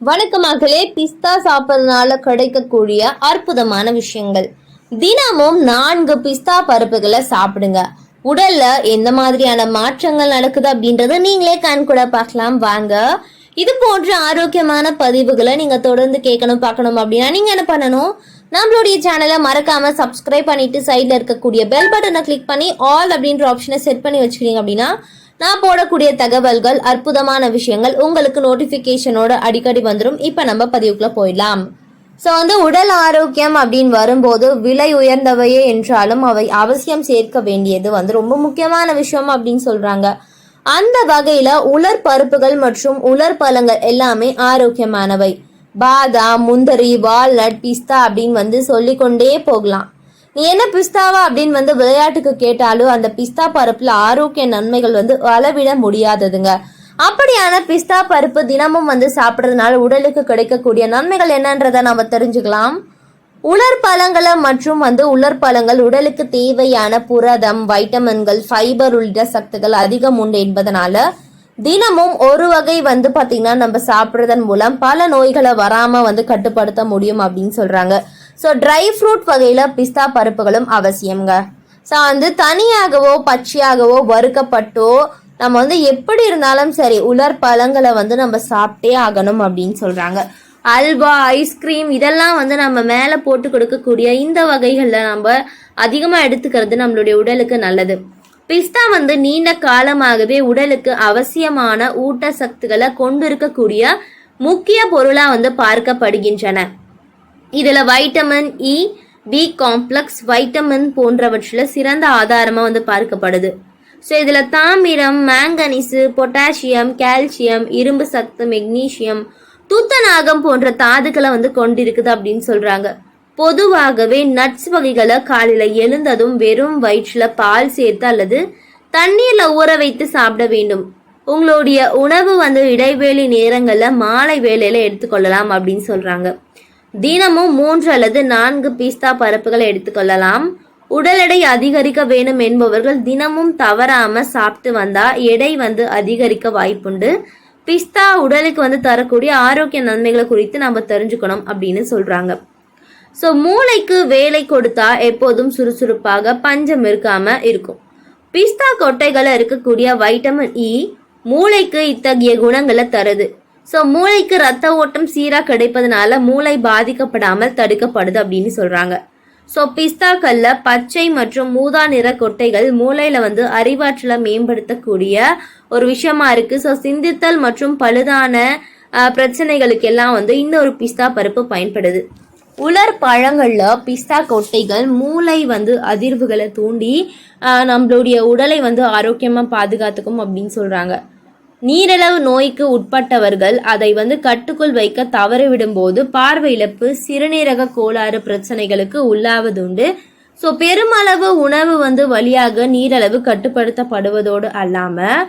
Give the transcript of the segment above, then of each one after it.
வணக்க மகளே பிஸ்தா சாப்பிட்றதுனால கிடைக்கக்கூடிய அற்புதமான விஷயங்கள். தினமும் நான்கு பிஸ்தா பருப்புகளை சாப்பிடுங்க. உடல்ல எந்த மாதிரியான மாற்றங்கள் நடக்குது அப்படின்றத நீங்களே கண் கூட பார்க்கலாம். வாங்க. இது போன்ற ஆரோக்கியமான பதிவுகளை நீங்க தொடர்ந்து கேட்கணும் பார்க்கணும் அப்படின்னா நீங்க என்ன பண்ணணும்? நம்மளுடைய சேனலை மறக்காம சப்ஸ்கிரைப் பண்ணிட்டு சைட்ல இருக்கக்கூடிய பெல் பட்டனை கிளிக் பண்ணி ஆல் அப்படின்ற ஆப்ஷனை செட் பண்ணி வச்சுக்கிறீங்க அப்படின்னா நான் போடக்கூடிய தகவல்கள் அற்புதமான விஷயங்கள் உங்களுக்கு நோட்டிஃபிகேஷனோட அடிக்கடி வந்துடும் இப்போ நம்ம பதிவுக்குள்ள போயிடலாம். ஸோ வந்து உடல் ஆரோக்கியம் அப்படின்னு வரும்போது விலை உயர்ந்தவையே என்றாலும் அவை அவசியம் சேர்க்க வேண்டியது வந்து ரொம்ப முக்கியமான விஷயம் அப்படின்னு சொல்றாங்க. அந்த வகையில உலர் பருப்புகள் மற்றும் உலர் பழங்கள் எல்லாமே ஆரோக்கியமானவை. பாதாம் முந்தரி வால்நட் பிஸ்தா அப்படின்னு வந்து சொல்லிக்கொண்டே போகலாம். நீ என்ன பிஸ்தாவா அப்படின்னு வந்து விளையாட்டுக்கு கேட்டாலும் அந்த பிஸ்தா பருப்புல ஆரோக்கிய நன்மைகள் வந்து அளவிட முடியாததுங்க. அப்படியான பிஸ்தா பருப்பு தினமும் வந்து சாப்பிட்றதுனால உடலுக்கு கிடைக்கக்கூடிய நன்மைகள் என்னன்றதை நம்ம தெரிஞ்சுக்கலாம். உலர் பழங்களை மற்றும் வந்து உலர் பழங்கள் உடலுக்கு தேவையான புரதம் வைட்டமின்கள் ஃபைபர் உள்ளிட்ட சத்துக்கள் அதிகம் உண்டு என்பதனால தினமும் ஒரு வகை வந்து பார்த்தீங்கன்னா நம்ம சாப்பிட்றதன் மூலம் பல நோய்களை வராமல் வந்து கட்டுப்படுத்த முடியும் அப்படின்னு சொல்கிறாங்க ஸோ ட்ரை ஃப்ரூட் வகையில் பிஸ்தா பருப்புகளும் அவசியம்ங்க. ஸோ வந்து தனியாகவோ பச்சையாகவோ வறுக்கப்பட்டோ நம்ம வந்து எப்படி இருந்தாலும் சரி உலர் பழங்களை வந்து நம்ம சாப்பிட்டே ஆகணும் அப்படின்னு சொல்கிறாங்க அல்வா ஐஸ்கிரீம் இதெல்லாம் வந்து நம்ம மேலே போட்டு கொடுக்கக்கூடிய இந்த வகைகளில் நம்ம அதிகமாக எடுத்துக்கிறது நம்மளுடைய உடலுக்கு நல்லது. பிஸ்தா வந்து நீண்ட காலமாகவே உடலுக்கு அவசியமான ஊட்டச்சத்துக்களை கொண்டிருக்கக்கூடிய முக்கிய பொருளாக வந்து பார்க்கப்படுகின்றன. இதில் vitamin E B complex vitamin போன்றவற்றில் சிறந்த ஆதாரமாக வந்து பார்க்கப்படுது. ஸோ இதில் தாமிரம் மேங்கனீஸு பொட்டாசியம் கால்சியம் இரும்பு சத்து மெக்னீசியம் துத்தநாகம் போன்ற தாதுக்களை வந்து கொண்டிருக்குது அப்படின்னு சொல்கிறாங்க பொதுவாகவே நட்ஸ் வகைகளை காலையில் எழுந்ததும் வெறும் வயிற்றில் பால் சேர்த்து அல்லது தண்ணீரில் ஊற வைத்து சாப்பிட வேண்டும். உங்களுடைய உணவு வந்து இடைவேளை நேரங்களில் மாலை வேலையில் எடுத்துக்கொள்ளலாம் அப்படின்னு சொல்கிறாங்க தினமும் மூன்று அல்லது நான்கு பீஸ்தா பருப்புகளை எடுத்துக்கொள்ளலாம். உடல் எடை அதிகரிக்க வேணும் என்பவர்கள் தினமும் தவறாம சாப்பிட்டு வந்தா எடை வந்து அதிகரிக்க வாய்ப்புண்டு. பிஸ்தா உடலுக்கு வந்து தரக்கூடிய ஆரோக்கிய நன்மைகளை குறித்து நம்ம தெரிஞ்சுக்கணும் அப்படின்னு சொல்றாங்க. ஸோ மூளைக்கு வேலை கொடுத்தா எப்போதும் சுறுசுறுப்பாக பஞ்சம் இருக்காம இருக்கும். பிஸ்தா கொட்டைகளில் இருக்கக்கூடிய வைட்டமின் இ e மூளைக்கு இத்தகைய குணங்களை தருது. ஸோ மூளைக்கு ரத்த ஓட்டம் சீராக கிடைப்பதனால மூளை பாதிக்கப்படாமல் தடுக்கப்படுது அப்படின்னு சொல்கிறாங்க ஸோ பிஸ்தாக்கல்ல பச்சை மற்றும் மூதா நிற கொட்டைகள் மூளையில் வந்து அறிவாற்றலை மேம்படுத்தக்கூடிய ஒரு விஷயமா இருக்குது ஸோ சிந்தித்தல் மற்றும் பழுதான அஹ், பிரச்சனைகளுக்கு எல்லாம் வந்து இந்த ஒரு பிஸ்தா பருப்பு பயன்படுது. உலர் பழங்களில் பிஸ்தா கொட்டைகள் மூளை வந்து அதிர்வுகளை தூண்டி நம்மளுடைய உடலை வந்து ஆரோக்கியமாக பாதுகாத்துக்கும் அப்படின்னு சொல்கிறாங்க நீரிழவு நோய்க்கு உட்பட்டவர்கள் அதை வந்து கட்டுக்குள் வைக்க தவறிவிடும்போது பார்வை இழப்பு சிறுநீரக கோளாறு பிரச்சனைகளுக்கு உள்ளாவதுண்டு. ஸோ பெருமளவு உணவு வந்து வழியாக நீரளவு கட்டுப்படுத்தப்படுவதோடு அல்லாமல்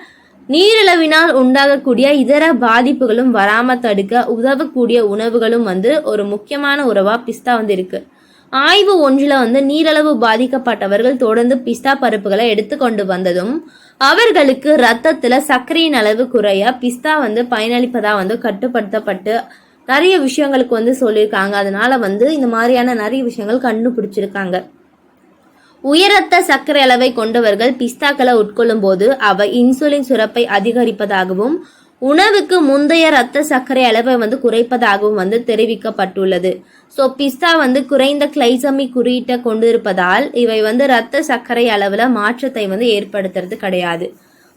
நீரிழவினால் உண்டாகக்கூடிய இதர பாதிப்புகளும் வராமல் தடுக்க உதவக்கூடிய உணவுகளும் வந்து ஒரு முக்கியமான உறவாக பிஸ்தா வந்து இருக்குது ஆய்வு ஒன்றில் வந்து நீரளவு பாதிக்கப்பட்டவர்கள் தொடர்ந்து பிஸ்தா பருப்புகளை எடுத்துக்கொண்டு வந்ததும் அவர்களுக்கு ரத்தத்தில் சர்க்கரையின் அளவு குறைய பிஸ்தா வந்து பயனளிப்பதாக வந்து கட்டுப்படுத்தப்பட்டு நிறைய விஷயங்களுக்கு வந்து சொல்லியிருக்காங்க. அதனால வந்து இந்த மாதிரியான நிறைய விஷயங்கள் கண்டுபிடிச்சிருக்காங்க. உயரத்த சர்க்கரை அளவை கொண்டவர்கள் பிஸ்தாக்களை உட்கொள்ளும் போது அவை இன்சுலின் சுரப்பை அதிகரிப்பதாகவும் உணவுக்கு முந்தைய ரத்த சர்க்கரை அளவை வந்து குறைப்பதாகவும் வந்து தெரிவிக்கப்பட்டுள்ளது. ஸோ பிஸ்தா வந்து குறைந்த கிளைசமி குறியீட்டை கொண்டிருப்பதால் இவை வந்து இரத்த சர்க்கரை அளவில் மாற்றத்தை வந்து ஏற்படுத்துறது கிடையாது.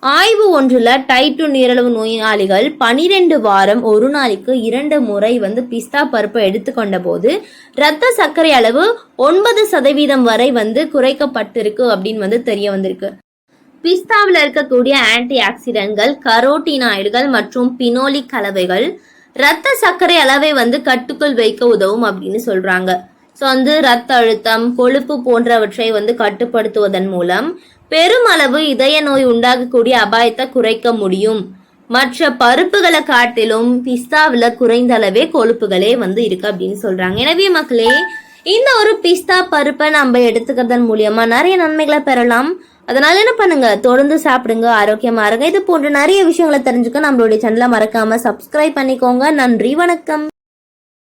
ஆய்வு ஒன்றில் டைட்டு டூ நீரிழிவு நோயாளிகள் பனிரெண்டு வாரம் ஒரு நாளைக்கு இரண்டு முறை வந்து பிஸ்தா பருப்பை எடுத்துக்கொண்ட போது இரத்த சர்க்கரை அளவு ஒன்பது சதவீதம் வரை வந்து குறைக்கப்பட்டிருக்கு அப்படின்னு வந்து தெரிய வந்திருக்கு. பிஸ்தாவில் இருக்கக்கூடிய ஆன்டி ஆக்சிடென்ட்கள் கரோட்டினாய்டுகள் மற்றும் பினோலிக் கலவைகள் இரத்த சர்க்கரை அளவை வந்து கட்டுக்குள் வைக்க உதவும் அப்படின்னு சொல்றாங்க. ஸோ வந்து ரத்த அழுத்தம் கொழுப்பு போன்றவற்றை வந்து கட்டுப்படுத்துவதன் மூலம் பெருமளவு இதய நோய் உண்டாகக்கூடிய அபாயத்தை குறைக்க முடியும். மற்ற பருப்புகளை காட்டிலும் பிஸ்தாவில் குறைந்த அளவே கொழுப்புகளே வந்து இருக்கு அப்படின்னு சொல்றாங்க. எனவே மக்களே இந்த ஒரு பிஸ்தா பருப்பை நம்ம எடுத்துக்கிறதன் மூலியமா நிறைய நன்மைகளை பெறலாம். அதனால என்ன பண்ணுங்க? தொடர்ந்து சாப்பிடுங்க ஆரோக்கியமா இருங்க. இது போன்ற நிறைய விஷயங்களை தெரிஞ்சுக்க நம்மளுடைய சேனலை மறக்காம சப்ஸ்கிரைப் பண்ணிக்கோங்க. நன்றி வணக்கம்.